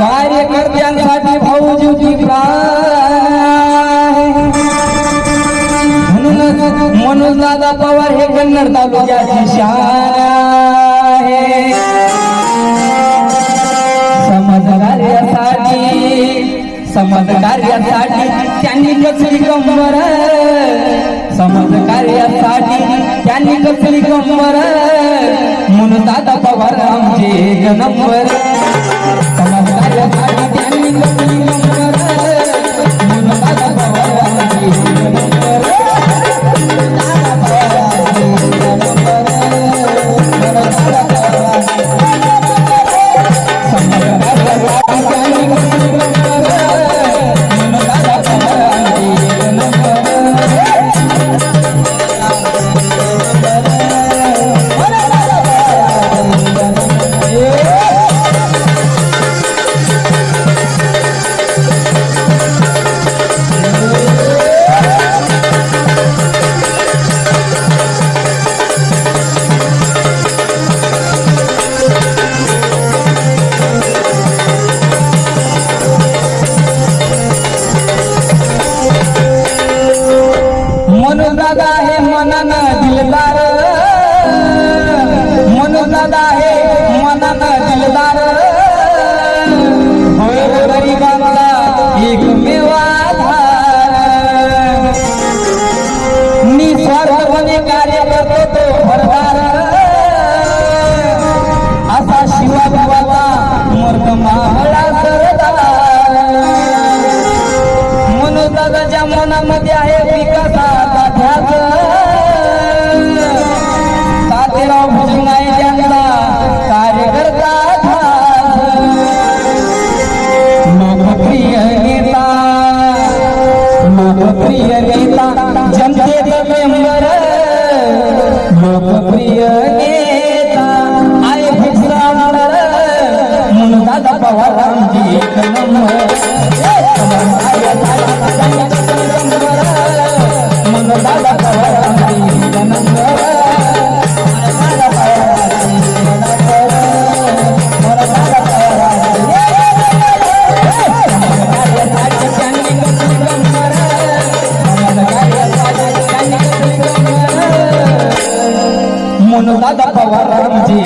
प्राण. आहे म्हणूनच म्हणून दादा पवार हे कन्नड तालुक्याची शान आहे. समाज कार्यासाठी समाज कार्यासाठी त्यांनी कसली कंबर. समाज कार्यासाठी त्यांनी कसली कंबर. म्हणून दादा पवार आमचे एक नंबर मनानं दिलदार. म्हणून दादा आहे मनान दिलदार. होय रे गरिबांचा एकमेव आधार निस्वार्थपणे कार्य करतो तो भरदार. असा शिवाबाबाचा मर्द मावळा सरदार. म्हणून दादाच्या मनामध्ये आहे विकासाचा लोकप्रिय नेता जनतेचा मेंबर लोकप्रिय नेता आय भिक्षा म्हणून दादा पवार एक नंबर పాద పవరం జీ